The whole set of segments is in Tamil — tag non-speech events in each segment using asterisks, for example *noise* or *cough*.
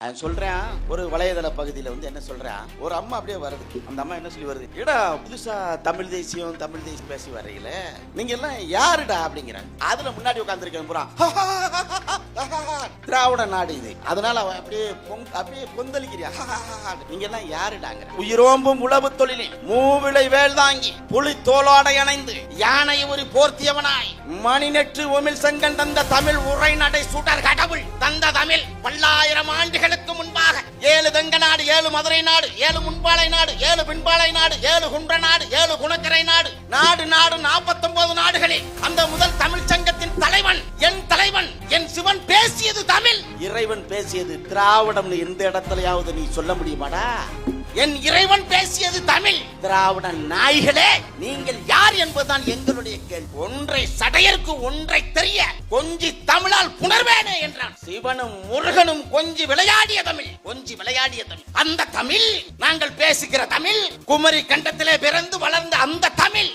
நான் சொல்றேன் ஒரு வலையதள பகுதியில வந்து என்ன சொல்றேன் ஒரு அம்மா அப்படியே வருது. அந்த அம்மா என்ன சொல்லி வருது? ஏடா புதுசா தமிழ் தேசியம் தமிழ் தேசியம் பேசி வரையில நீங்க எல்லாம் யாருடா? அப்படிங்கிறாங்க. அதுல முன்னாடி உட்காந்துருக்கேன் புறா *laughs* திராவிட நாடு இது. அதனால அப்படியே பொங்- அப்படியே கொந்தளிக்கிறியா? நீங்க எல்லாம் யாருடாங்க உயிரோம்பும் உழவு தொழிலில் மூவிளை வேல் தாங்கி புலி தோலோட இணைந்து யானை ஒரு போர்த்தியவனாய் மணிநெற்று ஒமில் செங்கன் தந்த தமிழ் உரை நடை சுடர் கடவுள் தந்த தமிழ் பல்லாயிரம் ஆண்டுகளுக்கு முன்பாக ஏழு தெங்க நாடு ஏழு மதுரை நாடு ஏழு முன்பாளை நாடு ஏழு பின்பாளை நாடு ஏழு குன்ற நாடு ஏழு குணக்கரை நாடு நாடு நாடு நாற்பத்தொன்பது நாடுகளில் அந்த முதல் தமிழ் சங்கத்தின் தலைவன் என் தலைவன் பேசியது தமிழ். இறைவன் பேசியது திராவிடம் எந்த இடத்துலயாவது நீ சொல்ல முடியுமாடா? என் இறைவன் பேசியது தமிழ். திராவிட நாய்களே நீங்கள் யார் என்பதுதான் எங்களுடைய கேள்வி. ஒன்றை சடையருக்கு ஒன்றை தெரிய கொஞ்சி தமிழால் புணர்வேனே என்றான். சிவனும் முருகனும் கொஞ்சி விளையாடிய தமிழ். கொஞ்சி விளையாடிய தமிழ். அந்த தமிழ் நாங்கள் பேசுகிற தமிழ் குமரி கண்டத்திலே பிறந்து வளர்ந்த அந்த தமிழ்.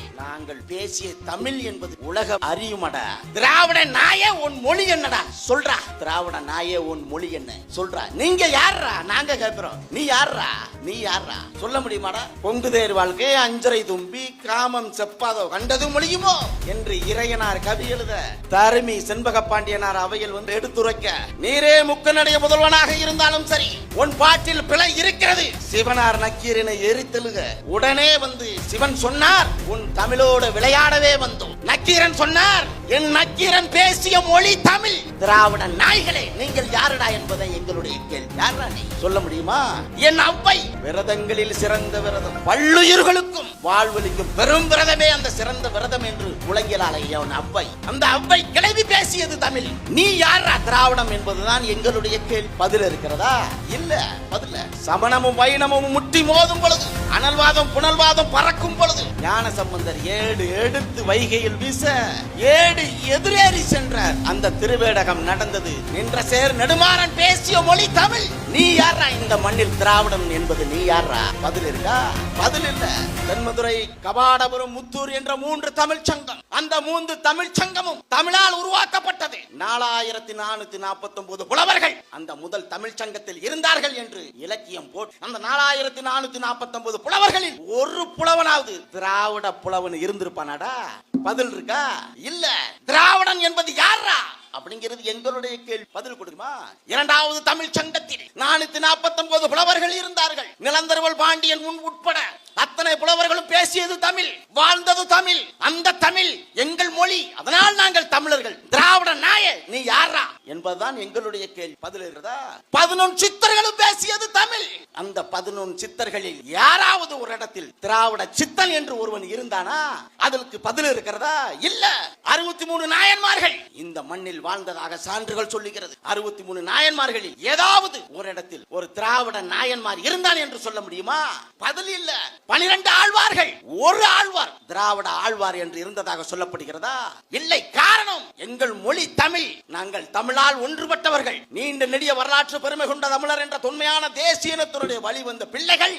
நாங்கள் பேசிய தமிழ் என்பது உலகம் அறியுமடா. திராவிட நாயே உன் மொழி என்னடா? சொல்றா. திராவிட நாயே உன் மொழி என்ன? சொல்றா. நீங்க யாரா நாங்க கேட்கிறோம் நீ யாரா நீ யாரா சொல்ல முடியுமாடா? பொங்கு தேர் வாழ்க்கை அஞ்சரை தும்பி காமம் செப்பாதோ கண்டதும் மொழியுமோ என்று இறையனார் கவி எழுத தருமி செண்பக பாண்டியனார் அவையில் வந்து எடுத்துரைக்க நீரே முக்கனுடைய முதல்வனாக இருந்தாலும் சரி உன் பாட்டில் பிழை இருக்கிறது. சிவனார் நக்கீரனை எரித்தெழுக உடனே வந்து சிவன் சொன்னார் உன் தமிழோ தமிழோடு விளையாடவே வந்தோம். நக்கீரன் சொன்னார் என் நக்கீரன் பேசிய மொழி தமிழ். திராவிட நாய்களே நீங்கள் யாருடா என்பதை எங்களுடைய கேள்வி. யாரா நீ? சொல்ல முடியுமா? என் அவ்வை. விரதங்களில் சிறந்த விரதம். பல்லுயிர்களுக்கும் வாழ்வளிக்கும் பெரும் விரதமே அந்த சிறந்த விரதம் என்று முழங்கிலால் ஐயவன் அவ்வை. அந்த அவ்வை கிளவி பேசியது தமிழ். நீ யாரா திராவிடம் என்பதுதான் எங்களுடைய கேள்வி. பதில் இருக்கிறதா? இல்ல பதில் சமணமும் வைணமும் முட்டி மோதும் பொழுது அனல்வாதம் புனல்வாதம் பறக்கும் பொழுது ஞான சம்பந்தர் ஏடு எடுத்து வைகையில் வீச ஏடு எதிரேறி சென்றார். அந்த திருவேடகம் நடந்தது. நின்ற சேர் நெடுமாறன் பேசிய மொழி தமிழ். நீ யாரா இந்த மண்ணில் திராவிடம் என்பது? நீ யாரா பதில் இருக்கா? பதில் இல்ல. தென்மதுரை கபாடபுரம் முத்தூர் என்ற மூன்று தமிழ் சங்கம். அந்த மூன்று தமிழ் சங்கமும் தமிழால் உருவாக்கப்பட்டது. நாலாயிரத்தி நானூத்தி நாற்பத்தி ஒன்பது புலவர்கள் அந்த முதல் தமிழ் சங்கத்தில் இருந்தார்கள் என்று இலக்கியம் போட்டு அந்த நாலாயிரத்தி நானூத்தி நாற்பத்தி ஒன்பது புலவர்களில் ஒரு புலவனாவது திராவிட புலவன் இருந்திருப்பானாடா? பதில் இருக்கா? இல்ல. திராவிடன் என்பது யாரா அப்படிங்கிறது எங்களுடைய கேள்வி. பதில் கொடுக்குமா? இரண்டாவது தமிழ் சங்கத்தில் நானூத்தி நாற்பத்தி ஒன்பது புலவர்கள் இருந்தார்கள். நிலந்தரவல் பாண்டியன் முன் உட்பட அத்தனை புலவர்களும் பேசியது தமிழ் வாழ்ந்தது தமிழ். அந்த தமிழ் எங்கள் மொழி. அதனால் நாங்கள் தமிழர்கள் திராவிட நாய நீ யாரா என்பதுதான் எங்களுடைய கேள்வி. பதில் இருக்கிறதா பதினொன்று சித்தர்களும் பேசியது தமிழ். அந்த பதினொன்று சித்தர்களில் யாராவது ஒரு இடத்தில் திராவிட சித்தன் என்று ஒருவன் இருந்தானா? அதற்கு பதில் இருக்கிறதா? இல்ல. அறுபத்தி மூணு நாயன்மார்கள். இந்த மண்ணில் வாழ்ந்ததாக சான்றுகள் சொல்லுகிறது. அறுபத்தி மூணு நாயன்மார்களில் ஏதாவது ஒரு இடத்தில் ஒரு திராவிட நாயன்மார் இருந்தான் என்று சொல்ல முடியுமா? பதில் இல்ல. பனிரெண்டு ஆழ்வார்கள். ஒரு ஆழ்வார் திராவிட ஆழ்வார் என்று இருந்ததாக சொல்லப்படுகிறதா? இல்லை. காரணம் எங்கள் மொழி தமிழ். நாங்கள் தமிழால் ஒன்றுபட்டவர்கள். நீண்ட நெடிய வரலாற்று பெருமை கொண்ட தமிழர் என்ற தொன்மையான தேசியனத்தினுடைய வழி வந்த பிள்ளைகள்.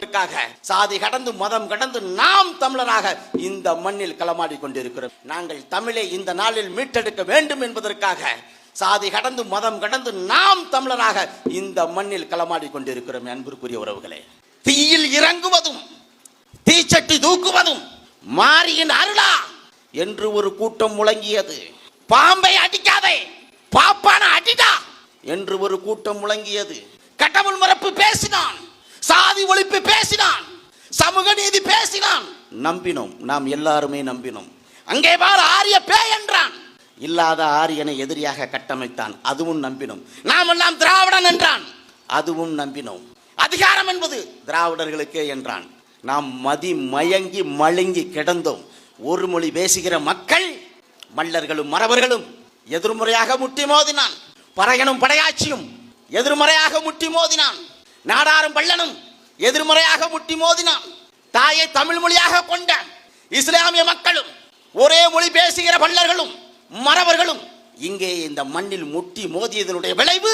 சாதி கடந்து மதம் கடந்து நாம் தமிழராக இந்த மண்ணில் களமாடி கொண்டிருக்கிறோம். நாங்கள் தமிழை இந்த நாளில் மீட்டெடுக்க வேண்டும் என்பதற்காக சாதி கடந்து மதம் கடந்து நாம் தமிழராக இந்த மண்ணில் களமாடி கொண்டிருக்கிறோம் அன்புக்குரிய உறவுகளே. தீயில் இறங்குவதும் தீச்சட்டி தூக்குவதும் மாரியின் அருளா என்று ஒரு கூட்டம் முழங்கியது. பாம்பை அடிக்காதே பாப்பான அடிடா என்று ஒரு கூட்டம் முழங்கியது. கட்டமுள் மரப்பு பேசினான் சாதி ஒழிப்பு பேசினான் சமூக நீதி பேசினான். நம்பினோம் நாம் எல்லாருமே நம்பினோம். அங்கே பார் ஆரிய பே என்றான். இல்லாத ஆரியனை எதிரியாக கட்டமைத்தான் அதுவும் நம்பினோம். நாம் எல்லாம் திராவிடன் என்றான் அதுவும் நம்பினோம். அதிகாரம் என்பது திராவிடர்களுக்கே என்றான். நாம் மதி மயங்கி மழுங்கி கிடந்தோம். ஒரு மொழி பேசுகிற மக்கள் மல்லர்களும் மறவர்களும் எதிர்முறையாக முட்டி மோதினான். பறையனும் படையாட்சியும் எதிர்மறையாக முட்டி மோதினான். நாடாரும் பள்ளனும் எதிர்மறையாக முட்டி மோதினான். தாயை தமிழ் மொழியாக கொண்ட இஸ்லாமிய மக்களும் ஒரே மொழி பேசுகிற பள்ளர்களும் மறவர்களும் இங்கே இந்த மண்ணில் முட்டி மோதியதனுடைய விளைவு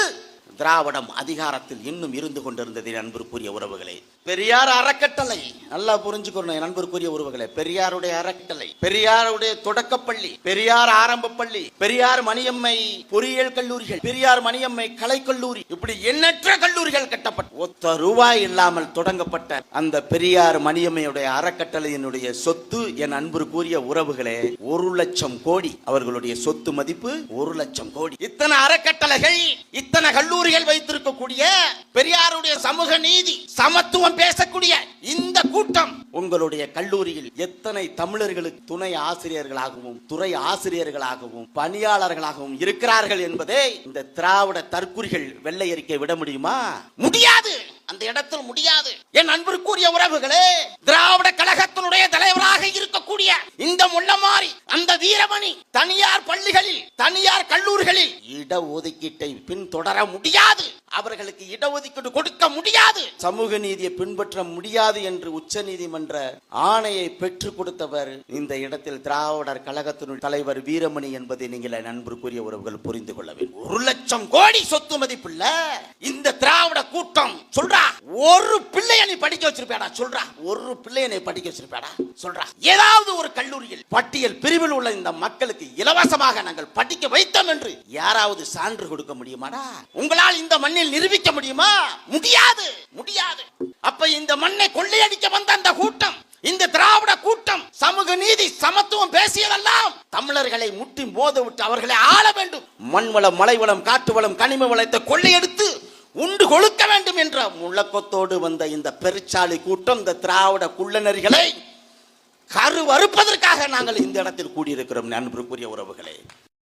திராவிடம் அதிகாரத்தில் இன்னும் இருந்து கொண்டிருந்தது நண்பருக்குரிய உறவுகளே. பெரியார் அறக்கட்டளை. நல்லா புரிஞ்சுக்கணும் என் உறவுகளை உறவுகளே. பெரியாருடைய அறக்கட்டளை. பெரியாருடைய தொடக்கப்பள்ளி. பெரியார் ஆரம்ப பள்ளி பெரியார் மணியம்மை பொறியியல் கல்லூரிகள். பெரியார் மணியம்மை கலைக்கல்லூரி. இப்படி எண்ணற்ற கல்லூரிகள் கட்டப்பட்ட ஒத்த ரூபாய் இல்லாமல் தொடங்கப்பட்ட அந்த பெரியார் மணியம்மையுடைய அறக்கட்டளையினுடைய சொத்து என் அன்பிற்குரிய உறவுகளே ஒரு லட்சம் கோடி. அவர்களுடைய சொத்து மதிப்பு ஒரு லட்சம் கோடி. இத்தனை அறக்கட்டளைகள் இத்தனை கல்லூரிகள் வைத்திருக்கக்கூடிய பெரியாருடைய சமூக நீதி சமத்துவம் பேசக்கூடிய இந்த கூட்டம் உங்களுடைய கல்லூரியில் எத்தனை தமிழர்களுக்கு துணை ஆசிரியர்களாகவும் துறை ஆசிரியர்களாகவும் பணியாளர்களாகவும் இருக்கிறார்கள் என்பதை இந்த திராவிட தற்குறிகள் வெள்ளை அறிக்கை விட முடியுமா? முடியாது! அந்த இடத்தில் முடியாது. என் அன்பிற்குரிய உறவுகளே திராவிட கழகத்தினுடைய தலைவராக இருக்கக்கூடிய இந்த முள்ளமாறி அந்த வீரமணி தனியார் பள்ளிகளில் தனியார் கல்லூரிகளில் இடஒதுக்கீட்டை பின்தொடர முடியாது. அவர்களுக்கு இடஒதுக்கீடு கொடுக்க முடியாது. சமூக நீதியை பின்பற்ற முடியாது என்று உச்ச நீதிமன்ற ஆணையை பெற்றுக் கொடுத்தவர் இந்த இடத்தில் திராவிடர் கழகத்தினுடைய தலைவர் வீரமணி என்பதை நீங்கள் நண்பருக்குரிய உறவுகள் புரிந்து கொள்ள வேண்டும். ஒரு லட்சம் கோடி சொத்து மதிப்புள்ள இந்த திராவிட கூட்டம் சொல்றா ஒரு பிள்ளைய நீ படிக்க வச்சிருப்பேடா சொல்றா. ஒரு பிள்ளைய நீ படிக்க வச்சிருப்பேடா சொல்றா. ஏதாவது ஒரு கல்லூரியில் பட்டியல் பிரிவில் உள்ள இந்த மக்களுக்கு இலவசமாக நாங்கள் படிக்க வைத்தோம் என்று யாராவது சான்று கொடுக்க முடியுமாடா? உங்களால் இந்த மண்ணில் நிரூபிக்க முடியுமா? முடியாது. முடியாது. அப்ப இந்த மண்ணை கொள்ளையடிக்க வந்த அந்த கூட்டம் இந்த திராவிட கூட்டம் சமூக நீதி சமத்துவம் பேசியதெல்லாம் தமிழர்களை முட்டி மோத விட்டு அவர்களை ஆள வேண்டும். மண்வளம் மலைவளம் வளம் காட்டு வளம் கனிம வளத்தை கொள்ளையெடுத்து உண்டு கொழுக்க வேண்டும் என்ற முழக்கத்தோடு வந்த இந்த பெருச்சாலை கூட்டம் இந்த திராவிட குள்ளநரிகளை கருவறுப்பதற்காக நாங்கள் இந்த இடத்தில் கூடியிருக்கிறோம் நண்பருக்குரிய உறவுகளே.